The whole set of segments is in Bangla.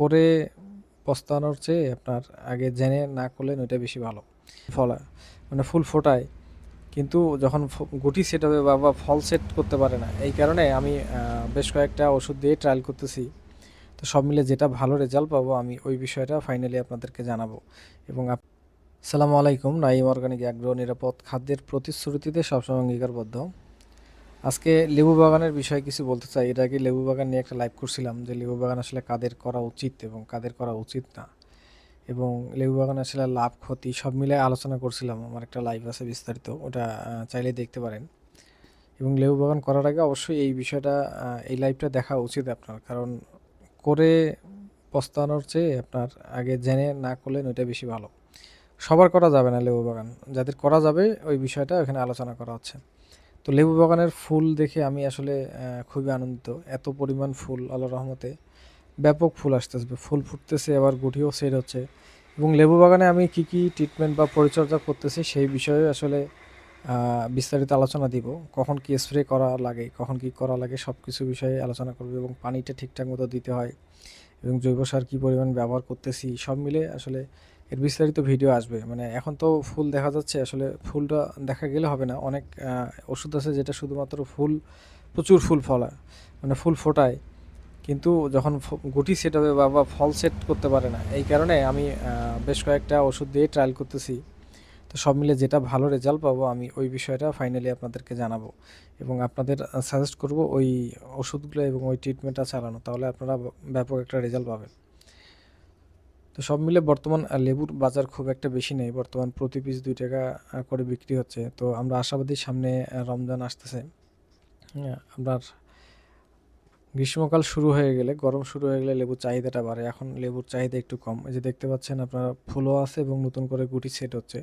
করে পস্তানোর চেয়ে আপনার আগে জেনে না করলেন ওইটা বেশি ভালো। ফল মানে ফুল ফোটায়। কিন্তু যখন গুটি সেট হবে বা ফল সেট করতে পারে না, এই কারণে আমি বেশ কয়েকটা ওষুধ দিয়ে ট্রায়াল করতেছি। তো সব মিলে যেটা ভালো রেজাল্ট পাবো আমি ওই বিষয়টা ফাইনালি আপনাদেরকে জানাব। এবং সালামু আলাইকুম নাইম অর্গানিক অ্যাগ্রো নিরাপদ খাদ্যের প্রতিশ্রুতিতে সবসময় অঙ্গীকারবদ্ধ। আজকে লেবু বাগানের বিষয়ে কিছু বলতে চাই। এর আগে লেবু বাগান নিয়ে একটা লাইভ করছিলাম যে লেবু বাগান আসলে কাদের করা উচিত এবং কাদের করা উচিত না। এবং লেবু বাগান আসলে লাভ, ক্ষতি সব মিলে আলোচনা করছিলাম। আমার একটা লাইভ আছে বিস্তারিত, ওটা চাইলে দেখতে পারেন। এবং লেবু বাগান করার আগে অবশ্যই এই বিষয়টা এই লাইভটা দেখা উচিত আপনার। কারণ করে পস্তানোর চেয়ে আপনার আগে জেনে না করলেন ওইটা বেশি ভালো। সবার করা যাবে না লেবু বাগান। যাদের করা যাবে, ওই বিষয়টা এখানে আলোচনা করা হচ্ছে। তো লেবু বাগানের ফুল দেখে আমি আসলে খুবই আনন্দিত। এত পরিমাণ ফুল আল্লাহ রহমতে ব্যাপক ফুল আসতেছে ফুল ফুটতেছে, আবার গুটিও সেট হচ্ছে। এবং লেবু বাগানে আমি কি কি ট্রিটমেন্ট বা পরিচর্যা করতেছি সেই বিষয়ে আসলে বিস্তারিত আলোচনা দিব। কখন কি স্প্রে করা লাগে, কখন কি করা লাগে সব কিছু বিষয়ে আলোচনা করব এবং পানিটা ঠিকঠাক মতো দিতে হয় এবং জৈব সার কী পরিমাণ ব্যবহার করতেছি, সব মিলে আসলে এর বিস্তারিত ভিডিও আসবে। মানে এখন তো ফুল দেখা যাচ্ছে, আসলে ফুলটা দেখা গেলে হবে না। অনেক ওষুধ আছে যেটা শুধুমাত্র ফুল, প্রচুর ফুল ফলায় মানে ফুল ফোটায়। কিন্তু যখন গুটি সেট হবে বা ফল সেট করতে পারে না, এই কারণে আমি বেশ কয়েকটা ওষুধ দিয়ে ট্রায়াল করতেছি। তো সব মিলে যেটা ভালো রেজাল্ট পাবো, আমি ওই বিষয়টা ফাইনালি আপনাদেরকে জানাব। এবং আপনাদের সাজেস্ট করব ওই ওষুধগুলো এবং ওই ট্রিটমেন্টটা চালানো। তাহলে আপনারা ব্যাপক একটা রেজাল্ট পাবেন। তো সব মিলে বর্তমান লেবুর বাজার খুব একটা বেশি নেই। বর্তমান প্রতি পিস দুই টাকা করে বিক্রি হচ্ছে। তো আমরা আশাবাদী সামনে রমজান আসতেছে। হ্যাঁ, আপনার গ্রীষ্মকাল শুরু হয়ে গেলে গরম শুরু হয়ে গেলে লেবুর চাহিদাটা বাড়ে। এখন লেবুর চাহিদা একটু কম। এই যে দেখতে পাচ্ছেন আপনার ফুলও আছে এবং নতুন করে গুটি সেট হচ্ছে।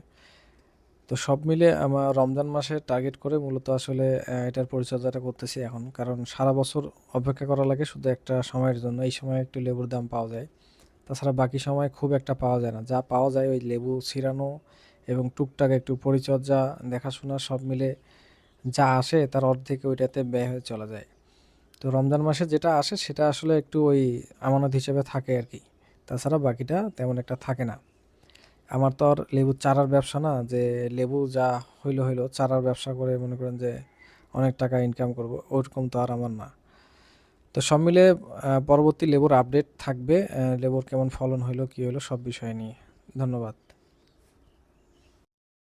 তো সব মিলে আমার রমজান মাসে টার্গেট করে মূলত আসলে এটার পরিচর্যাটা করতেছি এখন। কারণ সারা বছর অপেক্ষা করা লাগে শুধু একটা সময়ের জন্য। এই সময় একটু লেবুর দাম পাওয়া যায়। তাছাড়া বাকি সময় খুব একটা পাওয়া যায় না। যা পাওয়া যায় ওই লেবু ছিঁড়ানো এবং টুকটাক একটু পরিচর্যা, দেখাশোনা সব মিলে যা আসে তার অর্ধেক ওইটাতে ব্যয় হয়ে চলে যায়। তো রমজান মাসে যেটা আসে সেটা আসলে একটু ওই আমানত হিসেবে থাকে আর কি তাছাড়া বাকিটা তেমন একটা থাকে না। আমার তো আর লেবুর চারার ব্যবসা না, যে লেবু যা হইল হইল, চারার ব্যবসা করে মনে করেন যে অনেক টাকা ইনকাম করব, ওরকম তো আর আমার না। তো সব মিলে পরবর্তী লেবুর আপডেট থাকবে লেবর কেমন ফলন হইল, কী হলো সব বিষয় নিয়ে। ধন্যবাদ।